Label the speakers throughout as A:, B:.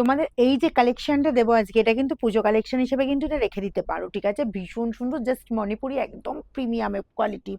A: তোমাদের এই যে কালেকশনটা দেবো আজকে, এটা কিন্তু পুজো কালেকশন হিসেবে কিন্তু এটা রেখে দিতে পারো, ঠিক আছে? ভীষণ সুন্দর জাস্ট মণিপুরি একদম প্রিমিয়ামের কোয়ালিটি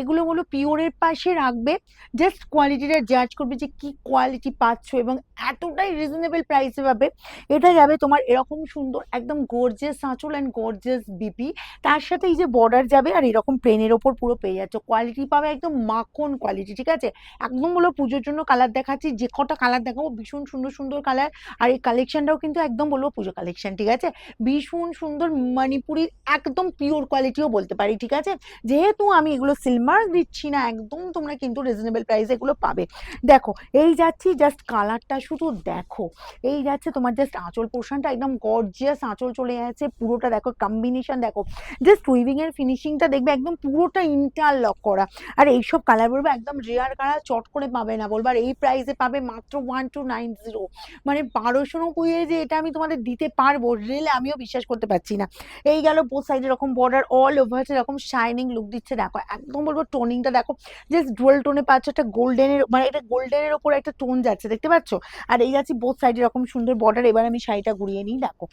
A: এগুলো হলো পিওরের পাশে রাখবে জাস্ট কোয়ালিটিটা জাজ করবে যে কি কোয়ালিটি পাচ্ছ এবং এতটাই রিজনেবল প্রাইসে পাবে। এটা যাবে তোমার এরকম সুন্দর, একদম গর্জেস আঁচল অ্যান্ড গর্জেস বিপি তার সাথে এই যে বর্ডার যাবে আর এরকম প্লেনের ওপর পুরো পেয়ে যাচ্ছ। কোয়ালিটি পাবে একদম মাখন কোয়ালিটি ঠিক আছে? একদম হলো পুজোর জন্য কালার দেখাচ্ছি, যে কটা কালার দেখাবো, ভীষণ সুন্দর সুন্দর কালার আর এই কালেকশনটাও কিন্তু একদম বলব পুজো কালেকশন ঠিক আছে? ভীষণ সুন্দর মণিপুরির একদম পিওর কোয়ালিটিও বলতে পারি, ঠিক আছে? যেহেতু আমি এগুলো সিলমার দিচ্ছি না, একদম তোমরা কিন্তু রিজনেবল প্রাইসে এগুলো পাবে। দেখো, এই যাচ্ছি জাস্ট কালারটা শুধু দেখো। এই যাচ্ছে তোমার জাস্ট আঁচল পোর্শনটা একদম গর্জিয়াস আঁচল চলে যাচ্ছে, পুরোটা দেখো কম্বিনেশন দেখো। জাস্ট উইভিং এর ফিনিশিংটা দেখবে, একদম পুরোটা ইন্টারলক করা। আর এইসব কালার বলব একদম রেয়ার কালার চট করে পাবে না, বলব। আর এই প্রাইসে পাবে মাত্র ওয়ান টু নাইন জিরো মানে বারোশো নব্বইয়ে যে এটা আমি তোমাদের দিতে পারব রিয়েলে আমিও বিশ্বাস করতে পারছি না। এই গেল বোথ সাইডে এরকম বর্ডার অল ওভার এরকম শাইনিং লুক দিচ্ছে। দেখো, একদম বলব টোনিংটা দেখো জাস্ট ডুয়েল টোনে পাচ্ছ একটা গোল্ডেনের মানে এটা গোল্ডেনের ওপর একটা টোন যাচ্ছে, দেখতে পাচ্ছ? আর এই যাচ্ছি বোথ সাইডে এরকম সুন্দর বর্ডার এবার আমি শাড়িটা ঘুরিয়ে নিই, দেখো।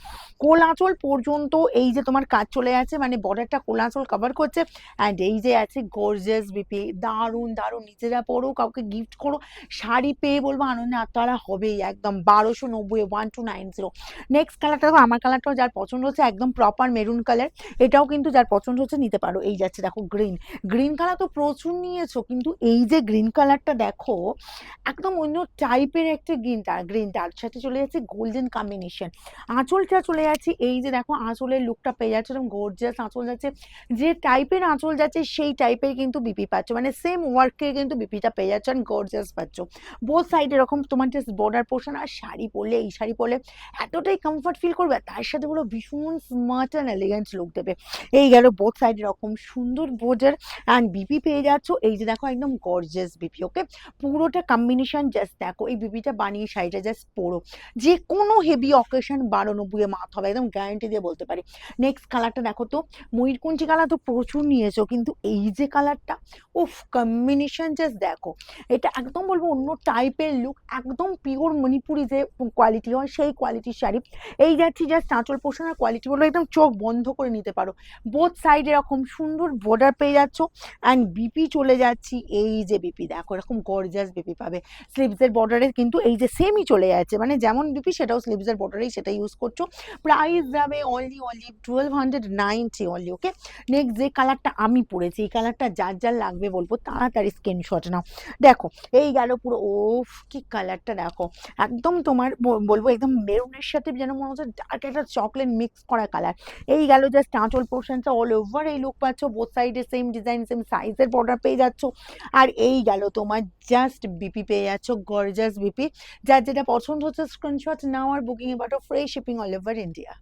A: কোল আঁচল পর্যন্ত এই যে তোমার কাজ চলে আছে মানে বর্ডারটা কোল আঁচল কভার করছে অ্যান্ড এই যে আছে গর্জেস বিপি দারুণ দারুণ নিজেরা পরো, কাউকে গিফট করো, শাড়ি পেয়ে বলব আনন্দে আত্মহারা হবেই, একদম বারোশো নব্বই one two nine zero next কালারটা দেখো, আমার কালারটাও যার পছন্দ হচ্ছে একদম প্রপার মেরুন কালার এটাও কিন্তু যার পছন্দ হচ্ছে নিতে পারো। এই যাচ্ছে দেখো গ্রিন গ্রিন কালার তো প্রচুর নিয়েছো, কিন্তু এই যে গ্রিন কালারটা দেখো, একদম অন্য টাইপের একটা গ্রিন তার গ্রিন তার সাথে চলে যাচ্ছে গোল্ডেন কম্বিনেশন আঁচলটা চলে যাচ্ছে, এই যে দেখো আঁচলের লুকটা পেয়ে যাচ্ছে এরকম গর্জিয়াস আঁচল যাচ্ছে। যে টাইপের আঁচল যাচ্ছে, সেই টাইপের কিন্তু বিপি পাচ্ছ। মানে সেম ওয়ার্কের কিন্তু বিপিটা পেয়ে যাচ্ছে গর্জিয়াস পাচ্ছ। বোথ সাইড এরকম তোমার জাস্ট বর্ডার পোর্শন আর শাড়ি পরলে এই শাড়ি পরলে এতটাই কমফর্ট ফিল করবে তার সাথে পুরো ভীষণ স্মার্ট অ্যান্ড এলিগেন্ট লুক দেবে। এই গেল বোথ সাইড এরকম সুন্দর বোর্ডের অ্যান্ড বিপি পেয়ে যাচ্ছ। এই যে দেখো একদম গর্জেস বিপি ওকে পুরোটা কম্বিনেশন জাস্ট দেখো, এই বিপিটা বানিয়ে শাড়িটা জাস্ট পরো। যে কোনো হেভি অকেশন বারো নব্বইয়ে মাথ হবে, একদম গ্যারান্টি দিয়ে বলতে পারি। নেক্সট কালারটা দেখো তো ময়ূরকুঞ্চি কালার তো প্রচুর নিয়েছো, কিন্তু এই যে কালারটা উফ কম্বিনেশন জাস্ট দেখো। এটা একদম বলব অন্য টাইপের লুক একদম পিওর মণিপুরি যে কোয়ালিটি হয়, সেই কোয়ালিটির শাড়ি। এই যাচ্ছি জাস্ট আঁচল কোয়ালিটি বলো একদম চোখ বন্ধ করে নিতে পারো। বোথ সাইড এরকম সুন্দর বর্ডার পেয়ে যাচ্ছ। অ্যান্ড বিপি চলে যাচ্ছি, এই যে বিপি দেখো এরকম গর্জাস বিপি পাবে। স্লিভসের বর্ডারে কিন্তু এই যে সেমই চলে যাচ্ছে মানে যেমন বিপি সেটাও স্লিভসের বর্ডারেই সেটা ইউজ করছ। প্রাইস যাবে only only twelve hundred ninety only okay next যে কালারটা আমি পরেছি, এই কালারটা যার যার লাগবে বলব, তাড়াতাড়ি স্ক্রিনশট নাও। দেখো, এই গেল পুরো ওফ কি কালারটা দেখো। একদম তোমার বলব একদম মেরুনের সাথে যেন মনে হচ্ছে ডার্ক একটা চকলেট মিক্স করা কালার এই গেল জাস্ট আঁচল পোর্শনটা অল ওভার এই লুক পাচ্ছ বোথ সাইডে সেম ডিজাইন সেম সাইজের বর্ডার পেয়ে যাচ্ছ। আর এই গেল তোমার জাস্ট বিপি পেয়ে যাচ্ছ গর্জাস বিপি যার যেটা পছন্দ হচ্ছে স্ক্রিনশট নাও আর বুকিং এ বাটো free shipping all over India